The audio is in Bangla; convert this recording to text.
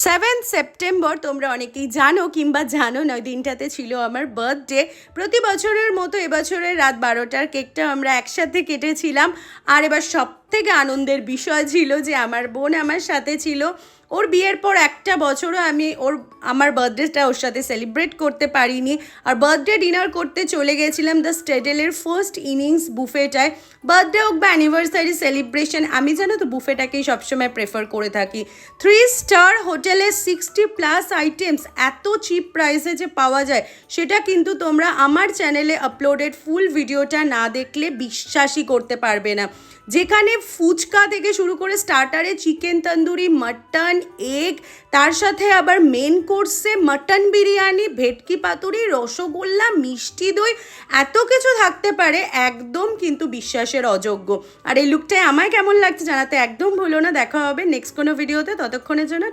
সেভেন সেপ্টেম্বর তোমরা অনেকেই জানো কিংবা জানো না দিনটাতে ছিল আমার বার্থডে প্রতি বছরের মতো এবছরের রাত বারোটার কেকটা আমরা একসাথে কেটেছিলাম। আর এবার সব থেকে আনন্দের বিষয় ছিল যে আমার বোন আমার সাথে ছিল। ওর বিয়ের পর একটা বছরও আমি ওর, আমার বার্থডেটা ওর সাথে সেলিব্রেট করতে পারিনি। আর বার্থডে ডিনার করতে চলে গেছিলাম দ্য স্টেডেলের ফার্স্ট ইনিংস বুফেটায় বার্থডে হোক বা অ্যানিভার্সারি সেলিব্রেশন আমি জানো তো বুফেটাকেই সবসময় প্রেফার করে থাকি। থ্রি স্টার হোটেলে সিক্সটি প্লাস আইটেমস এত চিপ প্রাইসে যে পাওয়া যায়, সেটা কিন্তু তোমরা আমার চ্যানেলে আপলোডেড ফুল ভিডিওটা না দেখলে বিশ্বাসই করতে পারবে না। যেখানে ফুচকা থেকে শুরু করে স্টার্টারে চিকেন তন্দুরি মাটন এগ তার সাথে আবার মেন কোর্সে মাটন বিরিয়ানি, ভেটকি পাতুরি, রসগোল্লা, মিষ্টি দই, এত কিছু থাকতে পারে একদম কিন্তু বিশ্বাসের অযোগ্য। আর এই লুকটাই আমায় কেমন লাগছে জানাতে একদম ভুলো না। দেখা হবে নেক্সট কোনো ভিডিওতে ততক্ষণের জন্য